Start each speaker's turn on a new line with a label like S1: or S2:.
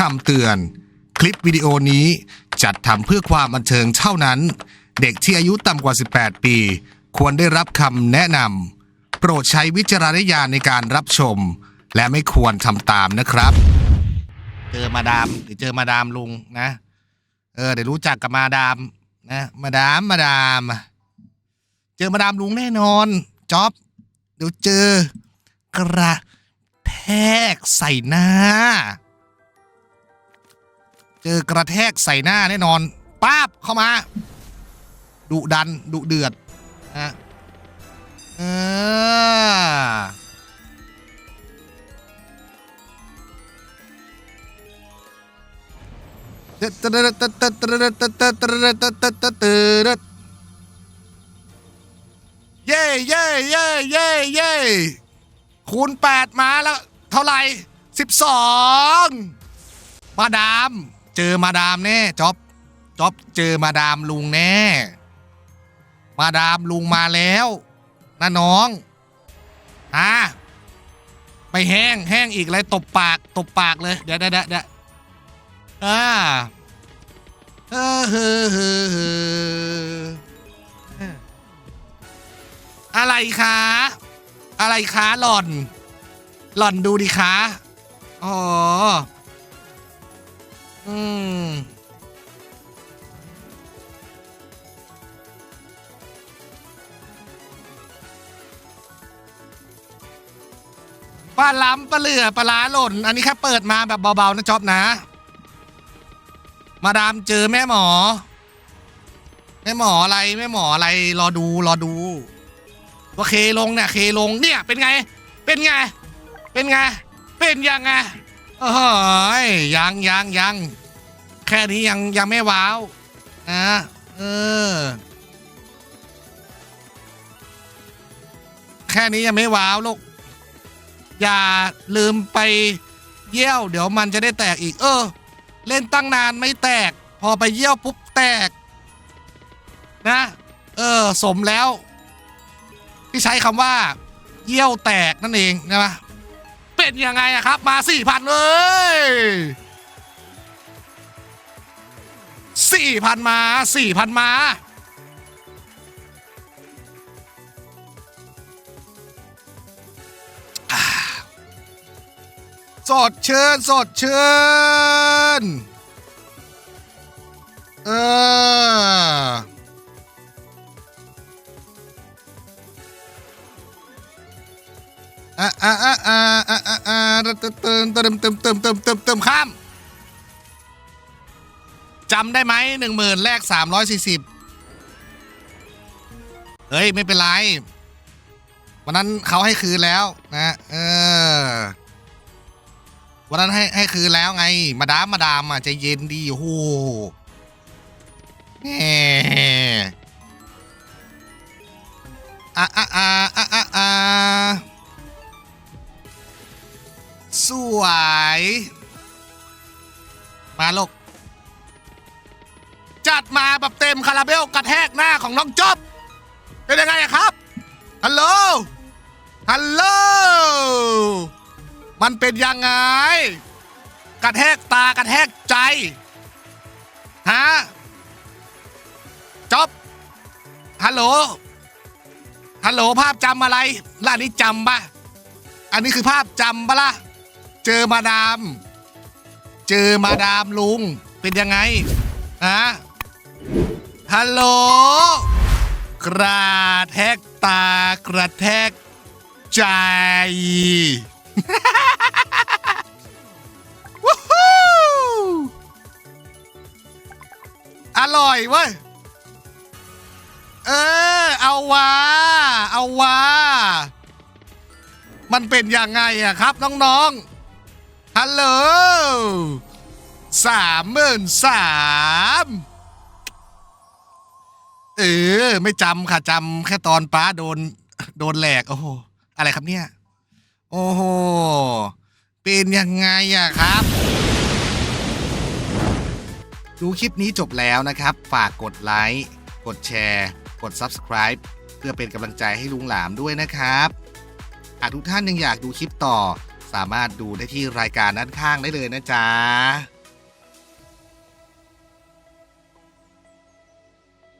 S1: คำเตือน คลิปวิดีโอนี้จัดทำเพื่อความบันเทิงเท่านั้น เด็กที่อายุต่ำกว่า 18 ปี ควรได้รับคำแนะนำโปรดใช้วิจารณญาณในการรับชม และไม่ควรทำตามนะครับ เจอมาดามเดี๋ยวเจอมาดามลุงนะ เออเดี๋ยวรู้จักกับมาดามนะมาดามมาดาม เจอมาดามลุงแน่นอนจ๊อบเดี๋ยวเจอกระแทกใส่หน้า เจอกระแทกใส่หน้าแน่นอนป้าบเข้ามาดุดันดุเดือดนะเออเย่เย่เย่เย่เย่คูณแปดมาแล้ว เท่าไหร่สิบสองมาดาม เจอมาดามแน่จ๊อบจ๊อบเจอมาดามลุงแน่ มาดามลุงมาแล้วนะน้องฮะไม่แห้งแห้งอีกเลยตบปากตบปากเลยเดี๋ยวเดี๋ยวเดี๋ยวเดี๋ยวอ่าเออเฮอเฮ้อเฮ้ออะไรคะอะไรคะหล่อน หล่อนดูดิคะอ๋อ อืม ปลาล้ำปลาเหลือปลาล้าหล่น อันนี้แค่เปิดมาแบบเบาๆนะจ๊อบนะ มาดามเจอแม่หมอ แม่หมออะไรแม่หมออะไรรอดูรอดูว่าเคลงเนี่ยเคลงเนี่ยเป็นไง เป็นไง เป็นไง เป็นยังไง โอ้ยยังยังยังแค่นี้ยังยังไม่ว้าวนะเออแค่นี้ยังไม่ว้าวลูกอย่าลืมไปเยี่ยว เดี๋ยวมันจะได้แตกอีก เออ เล่นตั้งนานไม่แตก พอไปเยี่ยวปุ๊บแตก นะ เออ สมแล้ว ที่ใช้คำว่า เยี่ยวแตกนั่นเองนะ นยังไงอะครับ มาสี่พันเลยสี่พันมาสี่พันมาอ่าสดเชิญสดเชิญเออ อะอะอะอะอะอะอะเติมเติมเติมเติมเติมเติมเติมเติมข้ามจำได้ไหมหนึ่งหมื่นแลกสามร้อยสี่สิบเฮ้ย ไม่เป็นไร วันนั้นเขาให้คืนแล้วนะเออวันนั้นให้ให้คืนแล้วไง มาดามมาดามอะใจเย็นดีโอ้โหแหม มาลูก จัดมาแบบเต็มคาราเบลกระแทกหน้าของน้องจบ เป็นยังไงอะครับ ฮัลโหล ฮัลโหล มันเป็นยังไง กระแทกตากระแทกใจ ฮะจบ ฮัลโหล ฮัลโหลภาพจำอะไรล่ะนี่จำปะอันนี้คือภาพจำปะล่ะ เจอมาดาม เจอมาดามลุงเป็นยังไงฮะฮัลโหลกระแทกตากระแทกใจวู้ฮู้อร่อยเว้ยเออ เอาว่าเอาว่ามันเป็นยังไงอะครับน้องๆ ฮัลโหลสามหมื่นสามเออ ไม่จำค่ะจำแค่ตอนป้าโดน โดนแหลก โอ้โห อะไรครับเนี่ย โอ้โห เป็นยังไงอะครับ ดูคลิปนี้จบแล้วนะครับ ฝากกดไลค์ กดแชร์ กด Subscribe เพื่อเป็นกำลังใจให้ลุงหลามด้วยนะครับหากทุกท่านยังอยากดูคลิปต่อ สามารถดูได้ที่รายการด้านข้างได้เลยนะจ๊ะ